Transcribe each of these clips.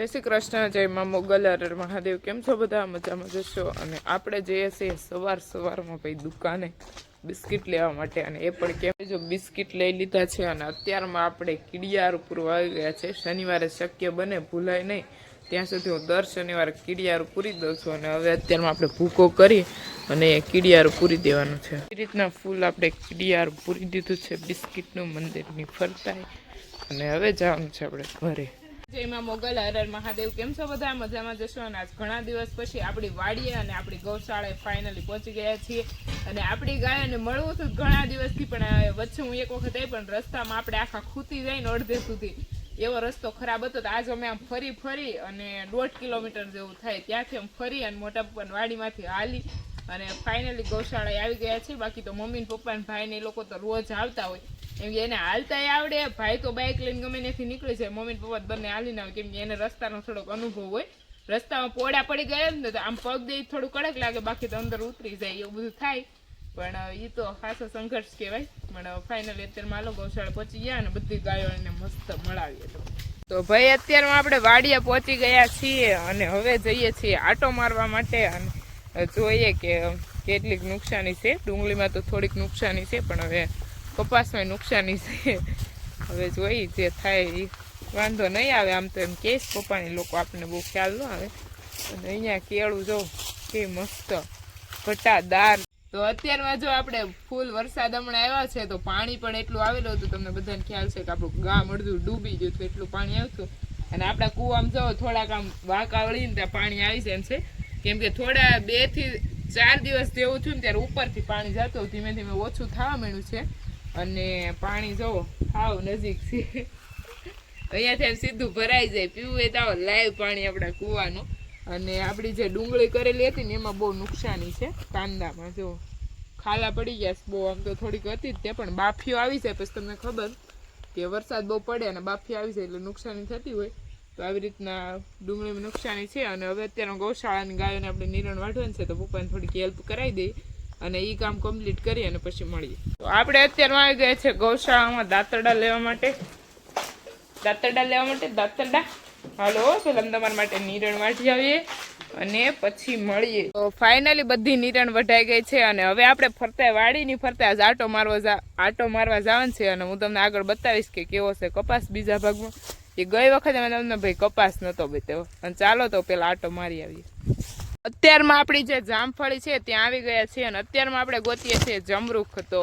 જય શ્રી કૃષ્ણ, જય મા મોગલ મહાદેવ. કેમ છો બધા? મજામાં જશો? અને આપણે જઈએ છીએ સવાર સવારમાં ભાઈ દુકાને બિસ્કિટ લેવા માટે. અને એ પણ કેમ? જો બિસ્કિટ લઈ લીધા છે અને અત્યારમાં આપણે કીડિયાર પૂરવા આવી ગયા છે. શનિવારે શક્ય બને ભૂલાય નહીં. ત્યાં સુધી હું દર શનિવારે કીડિયાર પૂરી દઉં છું. અને હવે અત્યારમાં આપણે ભૂકો કરી અને કીડિયાર પૂરી દેવાનું છે. એ રીતના ફૂલ આપણે કીડિયાર પૂરી દીધું છે. બિસ્કિટનું મંદિરની ફરતાય અને હવે જવાનું છે આપણે ઘરે. જય માં મોગલ હર હર મહાદેવ કેમ છો બધા? મજામાં જશો અને આજ ઘણા દિવસ પછી આપણી વાડીએ અને આપણી ગૌશાળાએ ફાઇનલી પહોંચી ગયા છીએ. અને આપણી ગાયને મળવું હતું ઘણા દિવસથી, પણ વચ્ચે હું એક વખત પણ રસ્તામાં આપણે આખા ખૂતી જાય ને અડધે સુધી. એવો રસ્તો ખરાબ હતો તો આજ અમે આમ ફરી ફરી અને દોઢ કિલોમીટર જેવું થાય. ત્યાંથી આમ ફરી અને મોટા વાડીમાંથી હાલી અને ફાઇનલી ગૌશાળાએ આવી ગયા છે બાકી તો મમ્મી પપ્પા ને ભાઈ ને એ લોકો તો રોજ આવતા હોય. એમ કે એને હાલતા આવડે. ભાઈ તો બાઇક લઈને ગમે એથી નીકળી જાય મમ્મી પપ્પા બંને હાલીને આવે. કેમ કે એને રસ્તાનો થોડોક અનુભવ હોય. રસ્તામાં પોડા પડી ગયા ને તો આમ પગ દે થોડું કડક લાગે. બાકી તો અંદર ઉતરી જાય એવું બધું થાય. પણ એ તો ખાસો સંઘર્ષ કહેવાય. પણ ફાઇનલ અત્યારે માલો ગૌશાળા પહોંચી ગયા અને બધી ગાયો એને મસ્ત મળાવીએ તો તો ભાઈ, અત્યારમાં આપણે વાડિયા પહોંચી ગયા છીએ અને હવે જઈએ છીએ આટો મારવા માટે અને જોઈએ કે કેટલીક નુકસાની છે. ડુંગળીમાં તો થોડીક નુકસાની છે, પણ હવે કપાસમાં નુકસાની છે. હવે જોઈ જે થાય એ વાંધો નહીં આવે, આમ તો એમ કહેશ પપ્પાની લોકો આપણને બહુ ખ્યાલ ન આવે. અને અહીંયા કેળું જો, કે મસ્ત ઘટાદાર તો અત્યારમાં જો આપણે ફૂલ વરસાદ હમણાં આવ્યા છે, તો પાણી પણ એટલું આવેલું હતું, તમને બધાને ખ્યાલ છે કે આપણું ગામ અડધું ડૂબી ગયું હતું, એટલું પાણી આવતું અને આપણા કૂવામાં જો થોડાક આમ વાંક વળીને ત્યાં પાણી આવી જાય છે. કેમ કે થોડા બેથી ચાર દિવસ જેવું થયું ને ત્યારે ઉપરથી પાણી જતું, ધીમે ધીમે ઓછું થવા માંડ્યું છે. અને પાણી જો હાવ નજીક છે. અહીંયાથી આમ સીધું ભરાઈ જાય. પીવું એ તો લાઈવ પાણી આપણા કૂવાનું. અને આપણી જે ડુંગળી કરેલી હતી ને એમાં બહુ નુકસાની છે. કાંદામાં જો ખાલા પડી ગયા બહુ આમ તો થોડીક હતી જ તે, પણ બાફીઓ આવી જાય. પછી તમને ખબર કે વરસાદ બહુ પડે અને બાફી આવી જાય એટલે નુકસાની થતી હોય. તો આવી રીતના ડુંગળીમાં નુકસાની છે. અને હવે અત્યારે ગૌશાળાની ગાયોને આપણે નિરણ વાઢવાનું છે. તો પપ્પાને થોડીક હેલ્પ કરાવી દઈએ અને એ કામ કમ્પ્લીટ કરી અને પછી મળીએ. તો આપણે અત્યારમાં ગયા છે ગૌશાળામાં દાંતરડા લેવા માટે. દાંતરડા લેવા માટે? દાંતરડા? હાલો પેલા તમારા માટે નિરણ વાઢી આવીએ અને પછી મળીએ. તો ફાઇનલી બધી નિરણ વઢાઈ ગઈ છે અને હવે આપણે ફરતા વાડીની ફરતા આજ આટો મારવા આટો મારવા જવાનું છે અને હું તમને આગળ બતાવીશ કે કેવો છે કપાસ બીજા ભાગમાં. એ ગઈ વખતે મેં તમને ભાઈ કપાસ નહોતો બતાવ્યો. અને ચાલો તો પેલા આટો મારી આવીએ. અત્યારમાં આપણી જે જામફળી છે ત્યાં આવી ગયા છે અને અત્યારમાં આપણે ગોતીએ છીએ જમરૂખ. તો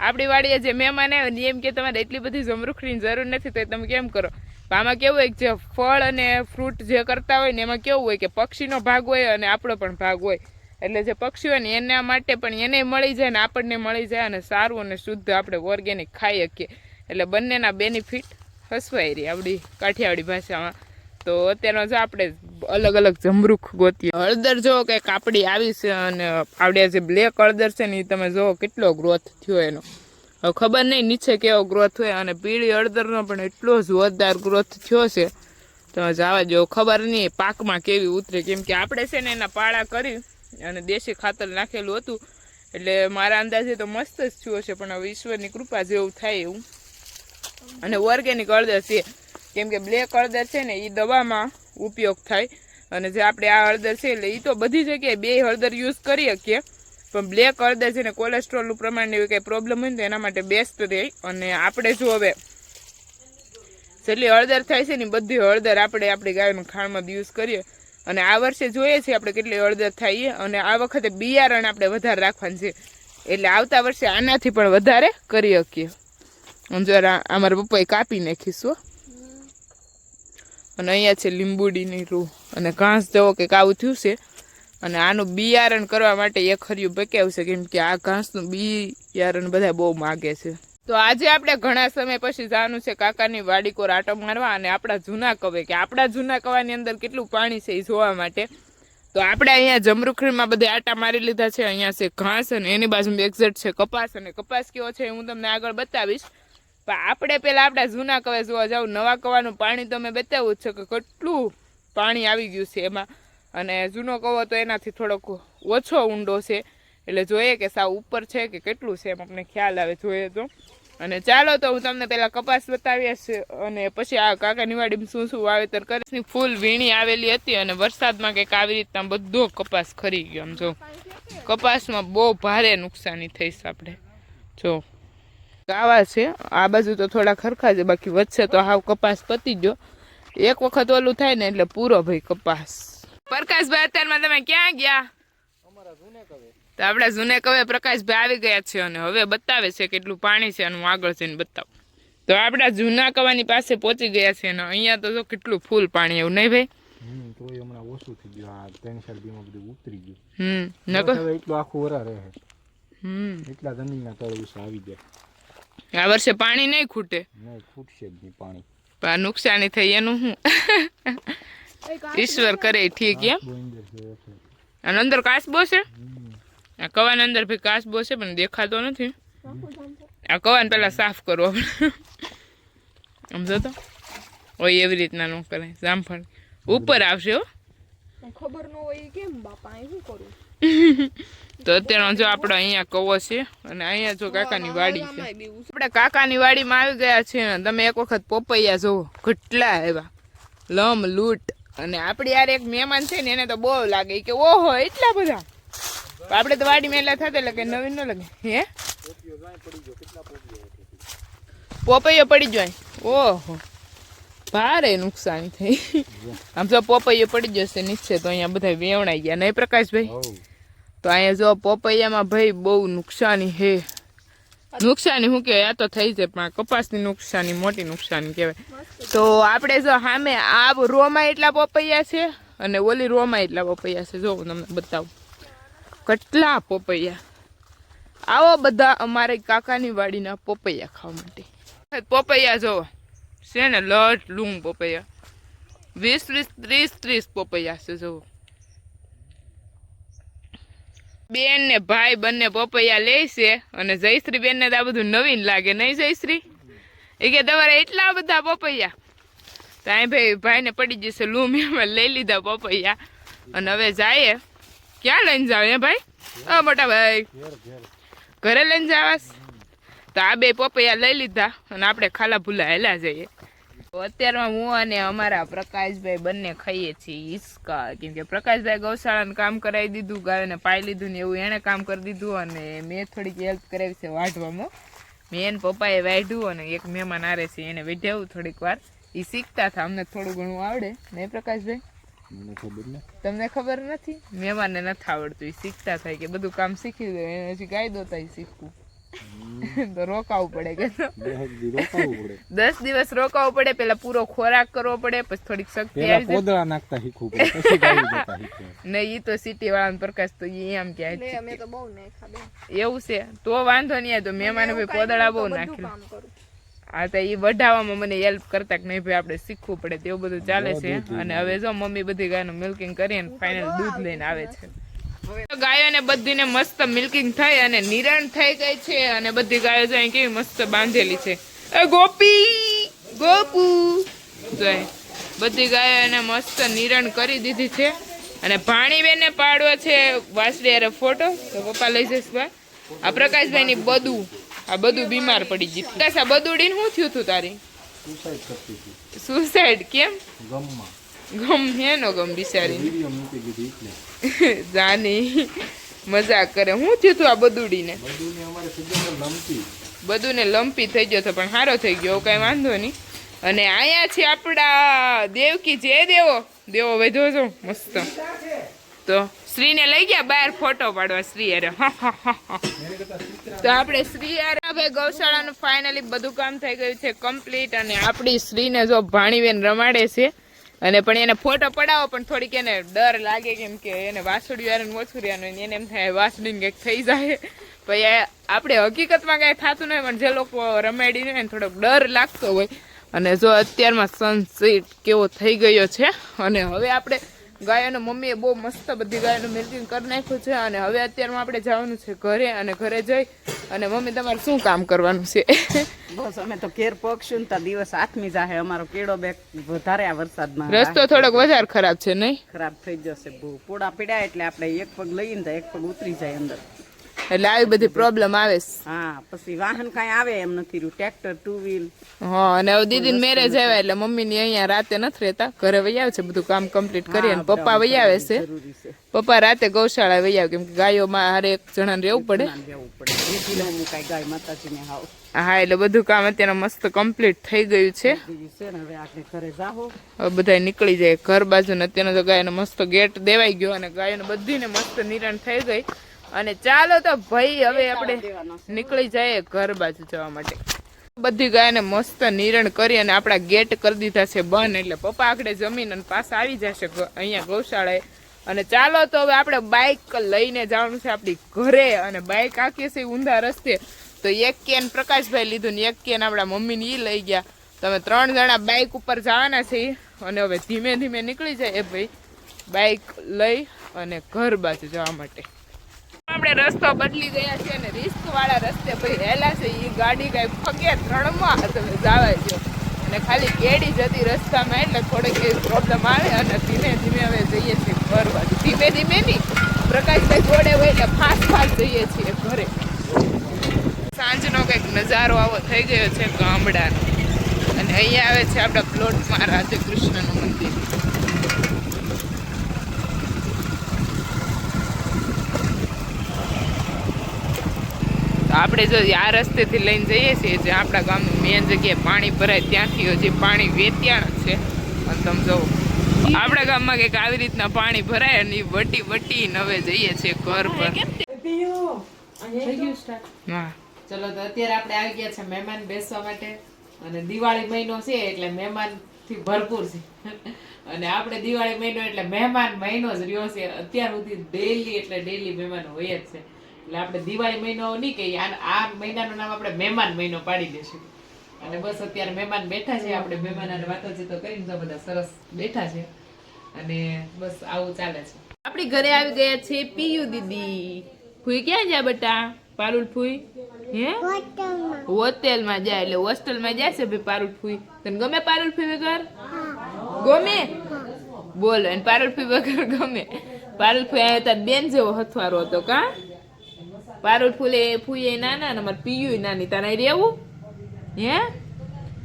આપણી વાડીએ જે મહેમાન આવ્યો ને એમ કે તમારે એટલી બધી જમરૂખની જરૂર નથી, તો તમે કેમ કરો? આમાં કેવું હોય જે ફળ અને ફ્રૂટ જે કરતા હોય ને એમાં કેવું હોય કે પક્ષીનો ભાગ હોય અને આપણો પણ ભાગ હોય. એટલે જે પક્ષી હોય ને એના માટે પણ એને મળી જાય ને આપણને મળી જાય અને સારું અને શુદ્ધ આપણે ઓર્ગેનિક ખાઈ શકીએ એટલે બંનેના બેનિફિટ હસવાઈ રહી આપણી કાઠિયાવાડી ભાષામાં. તો અત્યારમાં જો આપણે અલગ અલગ જમરૂખ ગોતીએ હળદર જો કે કાપડી આવી છે અને આપણે જે બ્લેક હળદર છે ને એ તમે જુઓ કેટલો ગ્રોથ થયો એનો. હવે ખબર નહીં નીચે કેવો ગ્રોથ હોય અને પીળી હળદરનો પણ એટલો જોરદાર ગ્રોથ થયો છે. તમે જવા જો ખબર નહીં પાકમાં કેવી ઉતરે. કેમ કે આપણે છે ને એના પાળા કરી અને દેશી ખાતર નાખેલું હતું. એટલે મારા અંદાજે તો મસ્ત જ થયો છે, પણ હવે ઈશ્વરની કૃપા જેવું થાય એવું. અને ઓર્ગેનિક હળદર છે. કેમ કે બ્લેક હળદર છે ને એ દવામાં ઉપયોગ થાય. અને જે આપણે આ હળદર છે એટલે એ તો બધી જગ્યાએ બે હળદર યુઝ કરી શકીએ. પણ બ્લેક હળદર છે ને કોલેસ્ટ્રોલનું પ્રમાણ એવી કંઈ પ્રોબ્લેમ હોય ને તો એના માટે બેસ્ટ રહે. અને આપણે જો હવે જેટલી હળદર થાય છે ને બધી હળદર આપણે આપણી ગાયનું ખાણમાં યુઝ કરીએ. અને આ વર્ષે જોઈએ છીએ આપણે કેટલી હળદર થાય અને આ વખતે બિયારણ આપણે વધારે રાખવાનું છે. એટલે આવતા વર્ષે આનાથી પણ વધારે કરી શકીએ. જરા અમારા પપ્પાએ કાપી નાખીશું. અને અહીંયા છે લીંબુડીની રૂ. અને ઘાસ જેવો કંઈક આવું થયું છે. અને આનું બિયારણ કરવા માટે એક હરિયું બકાવ્યું છે, કેમ કે આ ઘાસનું બિયારણ બધા બહુ માગે છે. તો આજે આપણે ઘણા સમય પછી જવાનું છે કાકાની વાડી કોર આટો મારવા અને આપણા જૂના કવે, કે આપણા જૂના કવાની અંદર કેટલું પાણી છે એ જોવા માટે. તો આપણે અહીંયા જમરૂખડીમાં બધે આટા મારી લીધા છે, અહીંયા છે ઘાસ અને એની બાજુમાં એક્ઝેટ છે કપાસ. અને કપાસ કેવો છે હું તમને આગળ બતાવીશ. પણ આપણે પેલા આપણા જૂના કવે જોવા જાવ, નવા કવાનું પાણી તો મેં બતાવ્યું જ છે કે કેટલું પાણી આવી ગયું છે એમાં. અને જૂનો કવો તો એનાથી થોડોક ઓછો ઊંડો છે. એટલે જોઈએ કે સાવ ઉપર છે કે કેટલું છે એમ આપણને ખ્યાલ આવે જોઈએ તો. અને ચાલો તો હું તમને પહેલાં કપાસ બતાવીએ છે અને પછી આ કાકાની વાડીમાં શું શું વાવેતર કરીશની ફૂલ વીણી આવેલી હતી અને વરસાદમાં કંઈક આવી રીતના બધો કપાસ ખરી ગયો આમ જો. કપાસમાં બહુ ભારે નુકસાની થઈશ આપણે. જો. આવા છે. આ બાજુ તો થોડા ખરખા છે બાકી વચ્ચે તો હાવ કપાસ પતી ગયો. એક વખત ઓલું થાય ને એટલે પૂરો ભાઈ કપાસ. પ્રકાશભાઈ અત્યારમાં તમે ક્યાં ગયા? તો આપણા જૂને કવે પ્રકાશભાઈ આવી ગયા છે અને હવે બતાવે છે કેટલું પાણી છે અને હું આગળ જઈને બતાવું. તો આપણા જૂના કવાની પાસે પહોંચી ગયા છે અને અહીંયા તો જો કેટલું ફૂલ પાણી એવું નહીં ભાઈ? હમ હમણાં ઓછું થઈ ગયું. આ ત્રણ ચાર દીમાં બધું ઉતરી ગયું. હમ નકો એટલું આખું વરા રહે. હમ. એટલા જમીનના તળ આવી જાય. આ વર્ષે પાણી નહીં ખૂટે. ખૂટશે જ નહીં પાણી. પણ આ નુકસાની થઈ એનું શું? ઈશ્વર કરે ઠીક એમ. અને અંદર કાસબો છે? આ કવાન અંદર ભી કાસબો છે પણ દેખાતો નથી. આ કવાન પેલા સાફ કરો આપણે. સમજો તો ઓય એવી રીતના ન કરે જામફળ. ઉપર આવશે હો. ખબર ન હોય કેમ બાપા શું કરું? તો અત્યારે જો આપણે અહીંયા કવો છે અને અહીંયા જો કાકાની વાડી છે. આપણે કાકાની વાડીમાં આવી ગયા છે ને તમે એક વખત પોપૈયા જોવો કેટલા એવા લમ, લૂંટ. અને આપણી યાર એક મહેમાન છે ને એને તો બહુ લાગે. કે, ઓહો, એટલા બધા? આપણે તો વાડી મેલા થતા એટલે કે નવીન ન લાગે. હે? પોપૈયો પડી જાય ઓહો. ભારે નુકસાન થઈ. આમ તો પોપૈયો પડી જશે નિશ્ચય તો અહીંયા બધા વેવણાઈ ગયા. નહીં પ્રકાશભાઈ. તો અહીંયા જો પોપૈયામાં ભાઈ બહુ નુકસાની હે નુકસાની શું કહેવાય? આ તો થઈ જાય પણ કપાસની નુકસાની, મોટી નુકસાની કહેવાય. તો આપણે જો સામે આ રોમાં એટલા પોપૈયા છે અને ઓલી રોમાં એટલા પોપૈયા છે. જો હું તમને બતાવું. કેટલા પોપૈયા. આવો બધા અમારે કાકાની વાડીના પોપૈયા ખાવા માટે. પોપૈયા જોવો છે ને, લટ, લૂંગ પોપૈયા. વીસ વીસ, ત્રીસ ત્રીસ પોપૈયા છે જોવો બેન ને ભાઈ, બંને પપૈયા લે છે અને જયશ્રી બેન ને તો આ બધું નવીન લાગે, નહીં જયશ્રી? એ કે તમારે એટલા બધા પપૈયા. તો અહીં ભાઈ ભાઈને પડી જશે લૂમ, એમાં લઈ લીધા પપૈયા. અને હવે જાય ક્યાં લઈને જાવ હે ભાઈ? હા, મોટા ભાઈ. ઘેર લઈને જાવાસ? તો આ બે પપૈયા લઈ લીધા અને આપણે ખાલા ભૂલા હેલા જઈએ. અત્યારમાં હું અને અમારા પ્રકાશભાઈ બંને ખાઈએ છીએ હિસકા. કેમ કે પ્રકાશભાઈ ગૌશાળાનું કામ કરાવી દીધું ગાયોને પાઈ લીધું ને એવું એણે કામ કરી દીધું અને મેં થોડીક હેલ્પ કરાવી છે વાઢવામાં. મેં એને પપ્પાએ વાઢ્યું અને એક મહેમાન આરે છે એને વેઢ્યાવું થોડીક વાર. એ શીખતા હતા અમને થોડું ઘણું આવડે નહીં પ્રકાશભાઈ? તમને ખબર નથી? મહેમાનને નથી આવડતું એ શીખતા થાય કે બધું કામ શીખી દે એને હજી કાયદો થાય શીખવું. તો રોકાવું પડે કે તો. બે હજી રોકાવું પડે. દસ દિવસ રોકાવું પડે પેલા પૂરો ખોરાક કરવો પડે પછી થોડીક શક્તિ પેલા આવી જાય. પોદળા નાખતા શીખવું પડે પછી ગાડી જતા શીખે નહીં ઈ તો સિટી વાળાનો પ્રકાશ તો ઈ એમ કે લે અમે તો બહુ નાખ્યા બેન. એવું છે તો વાંધો નહીં તો મહેમાન ભાઈ પોદળા બહુ નાખેલું હા તો એ વઢાવામાં મને હેલ્પ કરતા કે નહીં ભાઈ આપણે શીખવું પડે તેવું બધું ચાલે છે. અને હવે જો મમ્મી બધી ગાયનું મિલ્કિંગ કરીને ફાઇનલ દૂધ લઈને આવે છે ગાયોને બધીને મસ્ત મિલ્કિંગ થઈ અને નિરણ થઈ ગઈ છે અને બધી ગાયો જાય કેવી મસ્ત બાંધેલી છે. એ ગોપી ગોપુ જો અહીં બધી ગાયોને મસ્ત નિરણ કરી દીધી છે. અને ભાણીબેનને પાડવો છે વાસળી અરે ફોટો તો પપ્પા લઈ જઈશ ભાઈ આ પ્રકાશભાઈની બધું આ બધું બીમાર પડી ગઈ પ્રકાશ આ બધુડીને શું થયું તું તારી? સુસાઇડ હતી. કેમ? ગમમાં. ગમ હેનો ગમ બિચારીને. જાની. મજા કરે. હું થયું તું આ બદુડીને બધું ને અમારે સજ્જન લમતી બધું ને લંપી થઈ ગયો તો પણ સારો થઈ ગયો. કઈ વાંધો નહીં. અને અહીંયા છે આપણા દેવકી જે દેવો. દેવો વધો છો? મસ્ત. તો શ્રીને લઈ ગયા બહાર ફોટો પાડવા શ્રી અરે તો આપણે શ્રી અરે ગૌશાળાનું ફાઇનલી બધું કામ થઈ ગયું છે કમ્પ્લીટ અને આપણી શ્રીને જો ભાણીબેન રમાડે છે અને પણ એને ફોટો પડાવો, પણ થોડીક એને ડર લાગે કેમ કે એને વાસુડિયાનું ઓછું રહેવાનું એને એમ થાય વાસડીને કંઈક થઈ જાય. પછી આપણે હકીકતમાં કાંઈ થતું નહીં પણ જે લોકો રમાડીને હોય થોડોક ડર લાગતો હોય. અને જો અત્યારમાં સનસેટ કેવો થઈ ગયો છે, અને હવે આપણે ગાયોને મમ્મીએ બહુ મસ્ત બધી ગાયોનું મિલ્કિંગ કરી નાખ્યું છે, અને હવે અત્યારમાં આપણે જવાનું છે ઘરે, અને ઘરે જઈ અને મમ્મી તમારે શું કામ કરવાનું છે? બસ અમે તો ઘેર પગશું તો દિવસ આથમી જાહે. અમારો કેળો બેગ વધારે આ વરસાદમાં રસ્તો થોડોક વધારે ખરાબ છે નહીં? ખરાબ થઈ જશે બહુ પોડા પીડ્યા એટલે આપણે એક પગ લઈને એક પગ ઉતરી જાય અંદર. એટલે આવી બધી પ્રોબ્લેમ આવે હા પછી વાહન કાંઈ આવે એમ નથી રહ્યું. ટ્રેક્ટર ટુ વ્હીલ હા અને હવે દીદી મેરેજ આવ્યા એટલે મમ્મી ની અહીંયા રાતે નથી રહેતા. ઘરે વહી આવે છે બધું કામ કમ્પ્લીટ કરી અને પપ્પા વહી આવે છે. પપ્પા રાતે ગૌશાળા વહી આવે કેમ કે ગાયોમાં હારે એક જણાને રહેવું પડે. ન ગાય હા એટલે બધું કામ અત્યારે મસ્ત કમ્પ્લીટ થઈ ગયું છે. ને હવે બધા નીકળી જાય ઘર બાજુ ને અત્યારે તો ગાયને મસ્ત ગેટ દેવાઈ ગયો અને ગાયોને બધીને મસ્ત નિરણ થઈ ગઈ. અને ચાલો તો ભાઈ હવે આપણે નીકળી જાય ઘર બાજુ જવા માટે. બધી ગાયને મસ્ત નિરણ કરી અને આપણા ગેટ કરી દીધા છે બંધ એટલે પપ્પા આખડે જમીન અને પાછા આવી જશે અહીંયા ગૌશાળાએ. અને ચાલો તો હવે આપણે બાઇક લઈને જવાનું છે આપણી ઘરે. અને બાઇક આખી છે ઊંધા રસ્તે. તો એક કેન પ્રકાશભાઈ લીધું ને એક કેન આપણા મમ્મીને એ લઈ ગયા. તમે ત્રણ જણા બાઇક ઉપર જવાના છે. અને હવે ધીમે ધીમે નીકળી જાય એ ભાઈ બાઇક લઈ અને ઘર બાજુ જવા માટે. આપણે રસ્તો બદલી ગયા છે અને રિસ્ક વાળા રસ્તે ભાઈ હેલા છે એ ગાડી કઈ ફગે ત્રણમાં તમે જવા છો. અને ખાલી કેડી જતી રસ્તામાં એટલે થોડીક એ પ્રોબ્લેમ આવે અને ધીમે ધીમે હવે જઈએ છીએ ઘર બાજુ. ધીમે ધીમે નહીં. પ્રકાશભાઈ જોડે હોય એટલે ફાસ્ટ ફાસ્ટ જઈએ છીએ ઘરે. સાંજનો કંઈક નજારો આવો થઈ ગયો છે ગામડાનો. અને અહીંયા આવે છે આપણા પ્લોટમાં રાધે કૃષ્ણનું મંદિર તો આપણે જો આ રસ્તેથી લઈને જઈએ છીએ જે આપણા ગામનું મેન જગ્યાએ પાણી ભરાય ત્યાંથી હજી પાણી વેત્યાણ છે. અને તમે જો આપણા ગામમાં કંઈક આવી રીતના પાણી ભરાય અને વટી વટી નવે જઈએ છીએ ઘર પર. હા. ચલો તો અત્યારે આપણે આવી ગયા છે મહેમાન બેસવા માટે. અને દિવાળી મહિનો છે એટલે મહેમાનથી ભરપૂર છે. અને આપણે દિવાળી મહિનો એટલે મહેમાન મહિનો જ રહ્યો છે. અત્યાર સુધી ડેલી એટલે ડેલી મહેમાન હોય જ છે. એટલે આપણે દિવાળી મહિનો નહીં કહીએ, આ મહિનાનું નામ આપણે મહેમાન મહિનો પાડી દેશું અને બસ અત્યારે મહેમાન બેઠા છે, આપણે મહેમાન અને વાતોચીતો કરીને તો બધા સરસ બેઠા છે. અને બસ આવું ચાલે છે. આપણી ઘરે આવી ગયા છે પિયુ દીદી. ફૂઈ ક્યાં જાય બેટા? પારુલ ફૂઈ? હે? હોટેલમાં જાય, એટલે હોસ્ટેલમાં જાય છે ભાઈ પારુલ ફૂઈ. તને ગમે પારુલ ફૂઈ વગર? ગમે? બોલ, અને પારુલ ફૂઈ વગર ગમે. પારુલ ફૂઈ તાર બેન જેવો હથવારો હતો કા? પારુલ ફૂલે ફૂઈ નાના ને મારે પીયું નાની. તારે અહીં રહેવું? હે?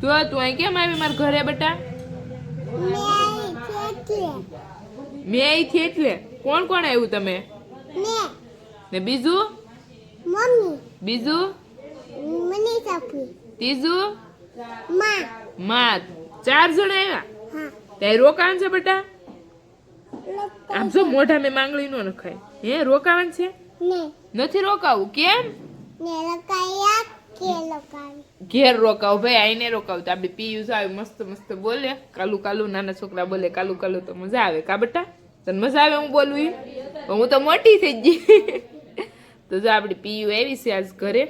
તો તું અહીં કેમ આવી મારા ઘરે બેટા? મેં અહીંથી એટલે. કોણ કોણ આવ્યું તમે? ને બીજું? બીજું? ત્રીજું? માં. ચાર જણ આવ્યા? ત્યાં રોકાણ છે બેટા? આમ જો મોઢા મેં માંગણી નો નખાય હે, રોકાણ છે? નથી રોકાવું કેમ? ઘેર રોકાવ ભાઈ આઈને રોકાવ. તો આપણે પીયું આવે મસ્ત મસ્ત બોલે. કાલુ કાલુ નાના છોકરા બોલે કાલુ કાલુ તો મજા આવે. કા બેટા? તને મજા આવે હું બોલું? હું તો મોટી થઈ ગઈ. તો જો આપણી પીયુ આવી છે આજ ઘરે.